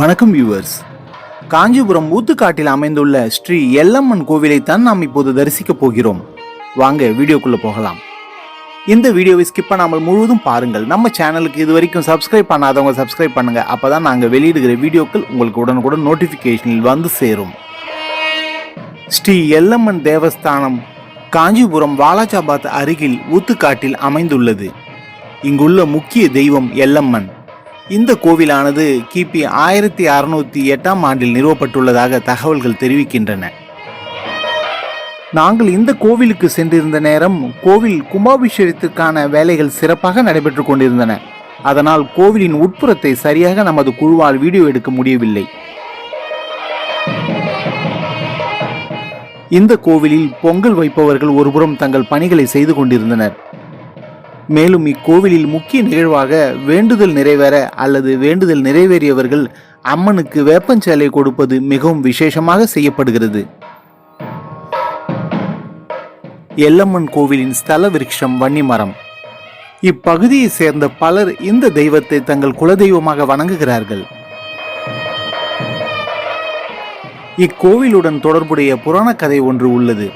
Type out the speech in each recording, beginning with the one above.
வணக்கம் வியூவர்ஸ் காஞ்சிபுரம் ஊத்துக்காட்டில் அமைந்துள்ள ஸ்ரீ எல்லம்மன் கோவிலைத்தான் நாம் இப்போது தரிசிக்க போகிறோம். வாங்க வீடியோக்குள்ளே போகலாம். இந்த வீடியோவை ஸ்கிப் பண்ணாமல் முழுவதும் பாருங்கள். நம்ம சேனலுக்கு இது வரைக்கும் சப்ஸ்கிரைப் பண்ணாதவங்க சப்ஸ்கிரைப் பண்ணுங்க. அப்பதான் நாங்கள் வெளியிடுகிற வீடியோக்கள் உங்களுக்கு உடனுக்குடன் நோட்டிஃபிகேஷனில் வந்து சேரும். ஸ்ரீ எல்லம்மன் தேவஸ்தானம் காஞ்சிபுரம் வாலாஜாபாத் அருகில் ஊத்துக்காட்டில் அமைந்துள்ளது. இங்குள்ள முக்கிய தெய்வம் எல்லம்மன். இந்த கோவிலானது கிபி ஆயிரத்தி அறுநூத்தி எட்டாம் ஆண்டில் நிறுவப்பட்டுள்ளதாக தகவல்கள் தெரிவிக்கின்றன. நாங்கள் இந்த கோவிலுக்கு சென்றிருந்த நேரம் கோவில் கும்பாபிஷேகத்திற்கான வேலைகள் சிறப்பாக நடைபெற்றுக் கொண்டிருந்தன. அதனால் கோவிலின் உட்புறத்தை சரியாக நமது குழுவால் வீடியோ எடுக்க முடியவில்லை. இந்த கோவிலில் பொங்கல் வைப்பவர்கள் ஒருபுறம் தங்கள் பணிகளை செய்து கொண்டிருந்தனர். மேலும் இக்கோவிலில் முக்கிய நிகழ்வாக வேண்டுதல் நிறைவேற அல்லது வேண்டுதல் நிறைவேறியவர்கள் அம்மனுக்கு வேப்பஞ்சேலை கொடுப்பது மிகவும் விசேஷமாக செய்யப்படுகிறது. எல்லம்மன் கோவிலின் ஸ்தல விருட்சம் வன்னிமரம். இப்பகுதியை சேர்ந்த பலர் இந்த தெய்வத்தை தங்கள் குலதெய்வமாக வணங்குகிறார்கள். இக்கோவிலுடன் தொடர்புடைய புராண கதை ஒன்று உள்ளது.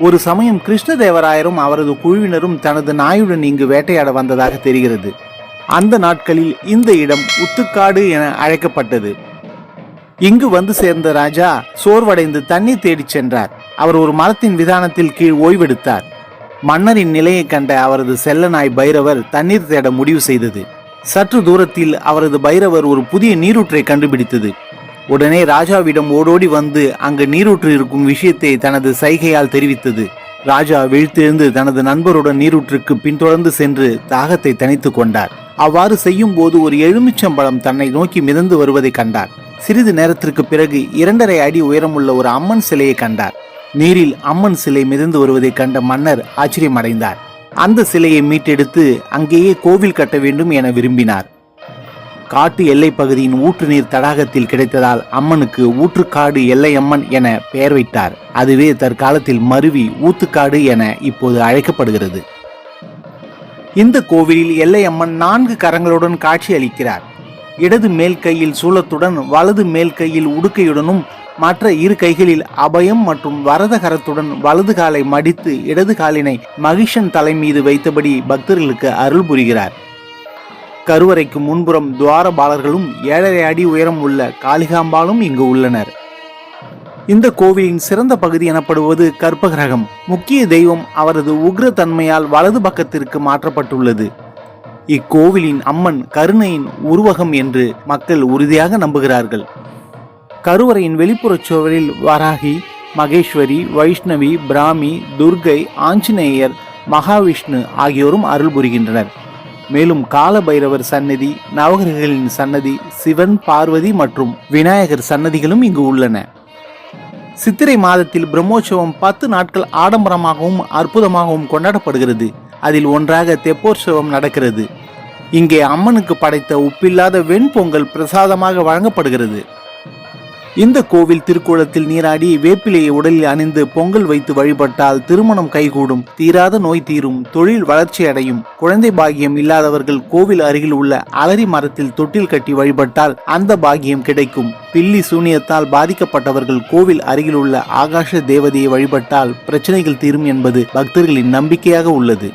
ஒரு சமயம் கிருஷ்ணதேவராயரும் அவரது குழுவினரும் தனது நாயுடன் இங்கு வேட்டையாட வந்ததாக தெரிகிறது. அந்த நாட்களில் இந்த இடம் உத்துக்காடு என அழைக்கப்பட்டது. இங்கு வந்து சேர்ந்த ராஜா சோர்வடைந்து தண்ணீர் தேடிச் சென்றார். அவர் ஒரு மரத்தின் விதானத்தில் கீழ் ஓய்வெடுத்தார். மன்னரின் நிலையை கண்ட அவரது செல்ல நாய் பைரவர் தண்ணீர் தேட முடிவு செய்தது. சற்று தூரத்தில் அவரது பைரவர் ஒரு புதிய நீரூற்றை கண்டுபிடித்தது. உடனே ராஜாவிடம் ஓடோடி வந்து அங்கு நீரூற்று இருக்கும் விஷயத்தை தனது சைகையால் தெரிவித்தது. ராஜா விழித்தெழுந்து தனது நண்பருடன் நீரூற்றுக்கு பின்தொடர்ந்து சென்று தாகத்தை தணித்துக் கொண்டார். அவ்வாறு செய்யும் போது ஒரு எலுமிச்சம்பழம் தன்னை நோக்கி மிதந்து வருவதை கண்டார். சிறிது நேரத்திற்கு பிறகு இரண்டரை அடி உயரமுள்ள ஒரு அம்மன் சிலையை கண்டார். நீரில் அம்மன் சிலை மிதந்து வருவதை கண்ட மன்னர் ஆச்சரியமடைந்தார். அந்த சிலையை மீட்டெடுத்து அங்கேயே கோவில் கட்ட வேண்டும் என விரும்பினார். காட்டு எல்லை பகுதியின் ஊற்று நீர் தடாகத்தில் கிடைத்ததால் அம்மனுக்கு ஊற்றுக்காடு எல்லையம்மன் என பெயர் வைத்தார். அதுவே தற்காலத்தில் மருவி ஊத்துக்காடு என இப்போது அழைக்கப்படுகிறது. இந்த கோவிலில் எல்லையம்மன் நான்கு கரங்களுடன் காட்சி அளிக்கிறார். இடது மேல் கையில் சூலத்துடன் வலது மேல் கையில் உடுக்கையுடனும் மற்ற இரு கைகளில் அபயம் மற்றும் வரத கரத்துடன் வலது காலை மடித்து இடது காலினை மகிஷன் தலை மீது வைத்தபடி பக்தர்களுக்கு அருள் புரிகிறார். கருவறைக்கு முன்புறம் துவாரபாலர்களும் ஏழரை அடி உயரம் உள்ள காளிகாம்பாலும் இங்கு உள்ளனர். இந்த கோவிலின் சிறந்த பகுதி எனப்படுவது கற்பகிரகம். முக்கிய தெய்வம் அவரது உக்ர தன்மையால் வலது பக்கத்திற்கு மாற்றப்பட்டுள்ளது. இக்கோவிலின் அம்மன் கருணையின் உருவகம் என்று மக்கள் உறுதியாக நம்புகிறார்கள். கருவறையின் வெளிப்புறச் சுவரில் வராகி மகேஸ்வரி வைஷ்ணவி பிராமி துர்கை ஆஞ்சநேயர் மகாவிஷ்ணு ஆகியோரும் அருள் புரிகின்றனர். மேலும் கால பைரவர் சன்னதி நவகிரகங்களின் சன்னதி சிவன் பார்வதி மற்றும் விநாயகர் சன்னதிகளும் இங்கு உள்ளன. சித்திரை மாதத்தில் பிரம்மோற்சவம் பத்து நாட்கள் ஆடம்பரமாகவும் அற்புதமாகவும் கொண்டாடப்படுகிறது. அதில் ஒன்றாக தெப்போற்சவம் நடக்கிறது. இங்கே அம்மனுக்கு படைத்த உப்பில்லாத வெண்பொங்கல் பிரசாதமாக வழங்கப்படுகிறது. இந்த கோவில் திருக்குளத்தில் நீராடி வேப்பிலையை உடலில் அணிந்து பொங்கல் வைத்து வழிபட்டால் திருமணம் கைகூடும். தீராத நோய் தீரும் தொழில் வளர்ச்சி அடையும். குழந்தை பாகியம் இல்லாதவர்கள் கோவில் அருகில் உள்ள அலரி மரத்தில் தொட்டில் கட்டி வழிபட்டால் அந்த பாகியம் கிடைக்கும். பில்லி சூனியத்தால் பாதிக்கப்பட்டவர்கள் கோவில் அருகில் உள்ள ஆகாஷ தேவதையை வழிபட்டால் பிரச்சனைகள் தீரும் என்பது பக்தர்களின் நம்பிக்கையாக உள்ளது.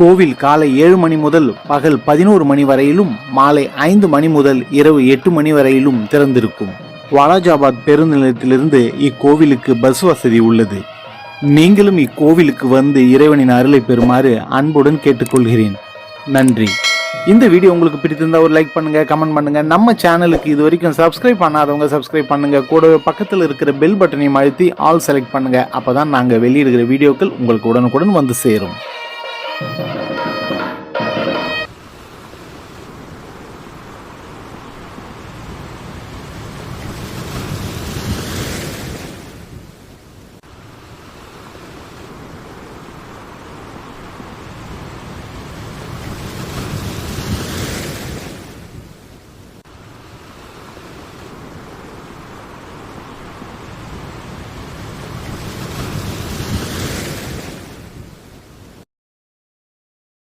கோவில் காலை ஏழு மணி முதல் பகல் பதினோரு மணி வரையிலும் மாலை ஐந்து மணி முதல் இரவு எட்டு மணி வரையிலும் திறந்திருக்கும். வாலாஜாபாத் பெருநிலையத்திலிருந்து இக்கோவிலுக்கு பஸ் வசதி உள்ளது. நீங்களும் இக்கோவிலுக்கு வந்து இறைவனின் அருளை பெறுமாறு அன்புடன் கேட்டுக்கொள்கிறேன். நன்றி. இந்த வீடியோ உங்களுக்கு பிடித்திருந்தா ஒரு லைக் பண்ணுங்க கமெண்ட் பண்ணுங்க. நம்ம சேனலுக்கு இது வரைக்கும் சப்ஸ்கிரைப் பண்ணாதவங்க சப்ஸ்கிரைப் பண்ணுங்க. கூடவே பக்கத்தில் இருக்கிற பெல் பட்டனையும் அழுத்தி ஆல் செலக்ட் பண்ணுங்க. அப்பதான் நாங்கள் வெளியிடுகிற வீடியோக்கள் உங்களுக்கு உடனுக்குடன் வந்து சேரும்.